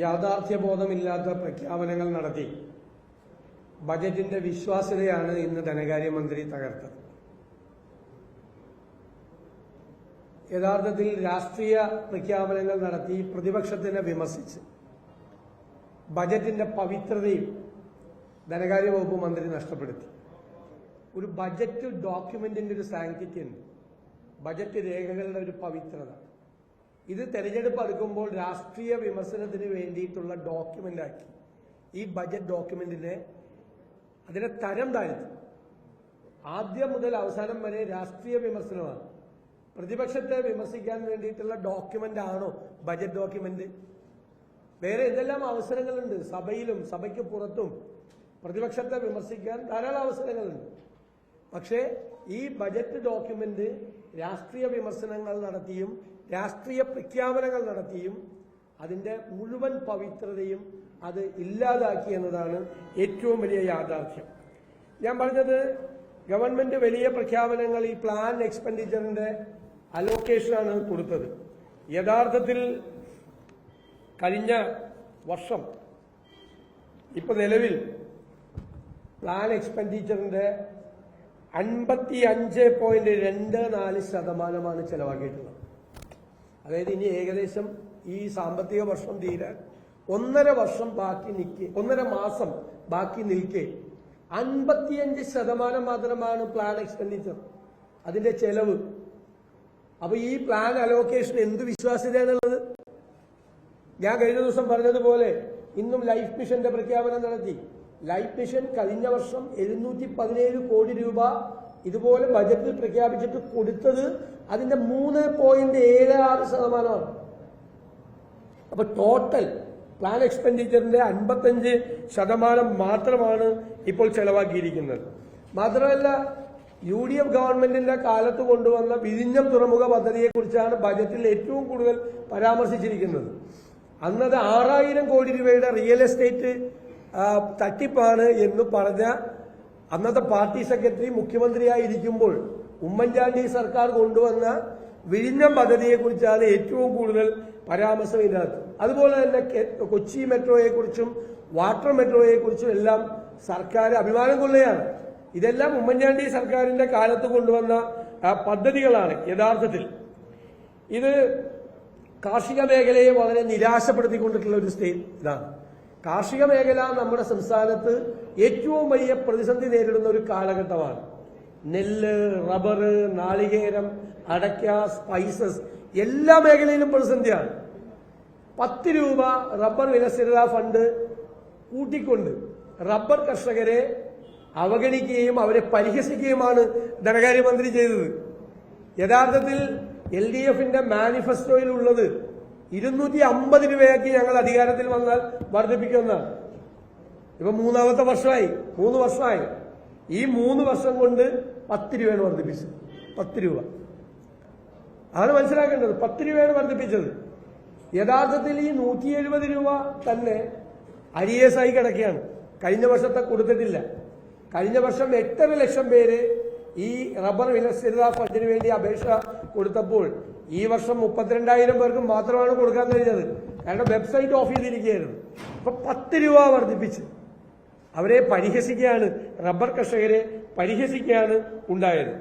യാഥാർത്ഥ്യബോധമില്ലാത്ത പ്രഖ്യാപനങ്ങൾ നടത്തി. ബജറ്റിന്റെ വിശ്വാസ്യതയാണ് ഇന്ന് ധനകാര്യമന്ത്രി തകർത്തത്. യഥാർത്ഥത്തിൽ രാഷ്ട്രീയ പ്രഖ്യാപനങ്ങൾ നടത്തി പ്രതിപക്ഷത്തിനെ വിമർശിച്ച് ബജറ്റിന്റെ പവിത്രതയും ധനകാര്യ വകുപ്പ് മന്ത്രി നഷ്ടപ്പെടുത്തി. ഒരു ബജറ്റ് ഡോക്യുമെന്റിന്റെ ഒരു സാങ്ക്ടിറ്റി ബജറ്റ് രേഖകളുടെ ഒരു പവിത്രത. ഇത് തെരഞ്ഞെടുപ്പ് അടുക്കുമ്പോൾ രാഷ്ട്രീയ വിമർശനത്തിന് വേണ്ടിയിട്ടുള്ള ഡോക്യുമെന്റ് ആക്കി. ഈ ബജറ്റ് ഡോക്യുമെന്റിനെ അതിനെ തരം താഴ്ത്തി. ആദ്യം മുതൽ അവസാനം വരെ രാഷ്ട്രീയ വിമർശനമാണ്. പ്രതിപക്ഷത്തെ വിമർശിക്കാൻ വേണ്ടിയിട്ടുള്ള ഡോക്യുമെന്റ് ആണോ ബജറ്റ് ഡോക്യുമെന്റ് വേറെ എന്തെല്ലാം അവസരങ്ങളുണ്ട്? സഭയിലും സഭയ്ക്ക് പുറത്തും പ്രതിപക്ഷത്തെ വിമർശിക്കാൻ ധാരാളം അവസരങ്ങളുണ്ട്. പക്ഷേ ഈ ബജറ്റ് ഡോക്യുമെന്റ് രാഷ്ട്രീയ വിമർശനങ്ങൾ നടത്തിയും രാഷ്ട്രീയ പ്രഖ്യാപനങ്ങൾ നടത്തിയും അതിന്റെ മുഴുവൻ പവിത്രതയും അത് ഇല്ലാതാക്കി എന്നതാണ് ഏറ്റവും വലിയ യാഥാർത്ഥ്യം. ഞാൻ പറഞ്ഞത് ഗവൺമെന്റ് വലിയ പ്രഖ്യാപനങ്ങൾ ഈ പ്ലാൻ എക്സ്പെൻഡിച്ചറിന്റെ അലോക്കേഷനാണ് കൊടുത്തത്. യഥാർത്ഥത്തിൽ കഴിഞ്ഞ വർഷം ഇപ്പൊ നിലവിൽ പ്ലാൻ എക്സ്പെൻഡിച്ചറിന്റെ അൻപത്തി അഞ്ച് പോയിന്റ് രണ്ട് നാല് ശതമാനമാണ് ചെലവാക്കിയിട്ടുള്ളത്. അതായത് ഇനി ഏകദേശം ഈ സാമ്പത്തിക വർഷം തീരാൻ ഒന്നര വർഷം ബാക്കി നിൽക്കെ ഒന്നര മാസം ബാക്കി നിൽക്കെ. അൻപത്തിയഞ്ച് ശതമാനം മാത്രമാണ് പ്ലാൻ എക്സ്പെൻഡിച്ചർ അതിന്റെ ചെലവ്. അപ്പൊ ഈ പ്ലാൻ അലോക്കേഷൻ എന്ത് വിശ്വാസ്യതയാണുള്ളത്? ഞാൻ കഴിഞ്ഞ ദിവസം പറഞ്ഞതുപോലെ ഇന്നും ലൈഫ് മിഷന്റെ പ്രഖ്യാപനം നടത്തി. ലൈഫ് മിഷൻ കഴിഞ്ഞ വർഷം എഴുന്നൂറ്റി പതിനേഴ് കോടി രൂപ ഇതുപോലെ ബജറ്റിൽ പ്രഖ്യാപിച്ചിട്ട് കൊടുത്തത് അതിന്റെ മൂന്ന് പോയിന്റ് ഏഴ് ആറ് ശതമാനമാണ്. അപ്പൊ ടോട്ടൽ പ്ലാൻ എക്സ്പെൻഡിച്ചറിന്റെ അൻപത്തഞ്ച് ശതമാനം മാത്രമാണ് ഇപ്പോൾ ചെലവാക്കിയിരിക്കുന്നത്. മാത്രമല്ല യു ഡി എഫ് ഗവൺമെന്റിന്റെ കാലത്ത് കൊണ്ടുവന്ന വിഴിഞ്ഞം തുറമുഖ പദ്ധതിയെക്കുറിച്ചാണ് ബജറ്റിൽ ഏറ്റവും കൂടുതൽ പരാമർശിച്ചിരിക്കുന്നത്. അന്നത് ആറായിരം കോടി രൂപയുടെ റിയൽ എസ്റ്റേറ്റ് തട്ടിപ്പാണ് എന്ന് പറഞ്ഞ അന്നത്തെ പാർട്ടി സെക്രട്ടറി മുഖ്യമന്ത്രിയായിരിക്കുമ്പോൾ ഉമ്മൻചാണ്ടി സർക്കാർ കൊണ്ടുവന്ന വിഴിഞ്ഞം പദ്ധതിയെക്കുറിച്ചാണ് ഏറ്റവും കൂടുതൽ പരാമർശം ഇതിനകത്ത്. അതുപോലെ തന്നെ കൊച്ചി മെട്രോയെക്കുറിച്ചും വാട്ടർ മെട്രോയെക്കുറിച്ചും എല്ലാം സർക്കാർ അഭിമാനം കൊള്ളുകയാണ്. ഇതെല്ലാം ഉമ്മൻചാണ്ടി സർക്കാരിന്റെ കാലത്ത് കൊണ്ടുവന്ന പദ്ധതികളാണ് യഥാർത്ഥത്തിൽ. ഇത് കാർഷിക മേഖലയെ വളരെ നിരാശപ്പെടുത്തിക്കൊണ്ടിട്ടുള്ള ഒരു സ്റ്റേറ്റ് ഇതാണ്. കാർഷിക മേഖല നമ്മുടെ സംസ്ഥാനത്ത് ഏറ്റവും വലിയ പ്രതിസന്ധി നേരിടുന്ന ഒരു കാലഘട്ടമാണ്. നെല്ല് റബ്ബർ നാളികേരം അടയ്ക്ക സ്പൈസസ് എല്ലാ മേഖലയിലും പ്രതിസന്ധിയാണ്. പത്ത് രൂപ റബ്ബർ വിലസ്ഥിരത ഫണ്ട് കൂട്ടിക്കൊണ്ട് റബ്ബർ കർഷകരെ അവഗണിക്കുകയും അവരെ പരിഹസിക്കുകയുമാണ് ധനകാര്യമന്ത്രി ചെയ്തത്. യഥാർത്ഥത്തിൽ എൽ ഡി എഫിന്റെ മാനിഫെസ്റ്റോയിൽ ഉള്ളത് ഇരുന്നൂറ്റി അമ്പത് രൂപയാക്കി ഞങ്ങൾ അധികാരത്തിൽ വന്നാൽ വർദ്ധിപ്പിക്കുമെന്നാണ് ഇപ്പൊ മൂന്നാമത്തെ വർഷമായി മൂന്ന് വർഷമായി. ഈ മൂന്ന് വർഷം കൊണ്ട് പത്ത് രൂപയാണ് വർദ്ധിപ്പിച്ചത്. പത്ത് രൂപ. അതാണ് മനസ്സിലാക്കേണ്ടത്. പത്ത് രൂപയാണ് വർദ്ധിപ്പിച്ചത്. യഥാർത്ഥത്തിൽ ഈ നൂറ്റി എഴുപത് രൂപ തന്നെ ഐ എസ് ആയി കിടക്കുകയാണ്. കഴിഞ്ഞ വർഷത്തെ കൊടുത്തിട്ടില്ല. കഴിഞ്ഞ വർഷം എട്ടര ലക്ഷം പേര് ഈ റബ്ബർ വിലസ്ഥിരതാ ഫണ്ടിന് വേണ്ടി അപേക്ഷ കൊടുത്തപ്പോൾ ഈ വർഷം മുപ്പത്തിരണ്ടായിരം പേർക്ക് മാത്രമാണ് കൊടുക്കാൻ കഴിഞ്ഞത്. കാരണം വെബ്സൈറ്റ് ഓഫ് ചെയ്തിരിക്കുകയായിരുന്നു. അപ്പൊ പത്ത് രൂപ വർദ്ധിപ്പിച്ച് അവരെ പരിഹസിക്കുകയാണ് റബ്ബർ കർഷകരെ പരിഹസിക്കുകയാണ് ഉണ്ടായത്.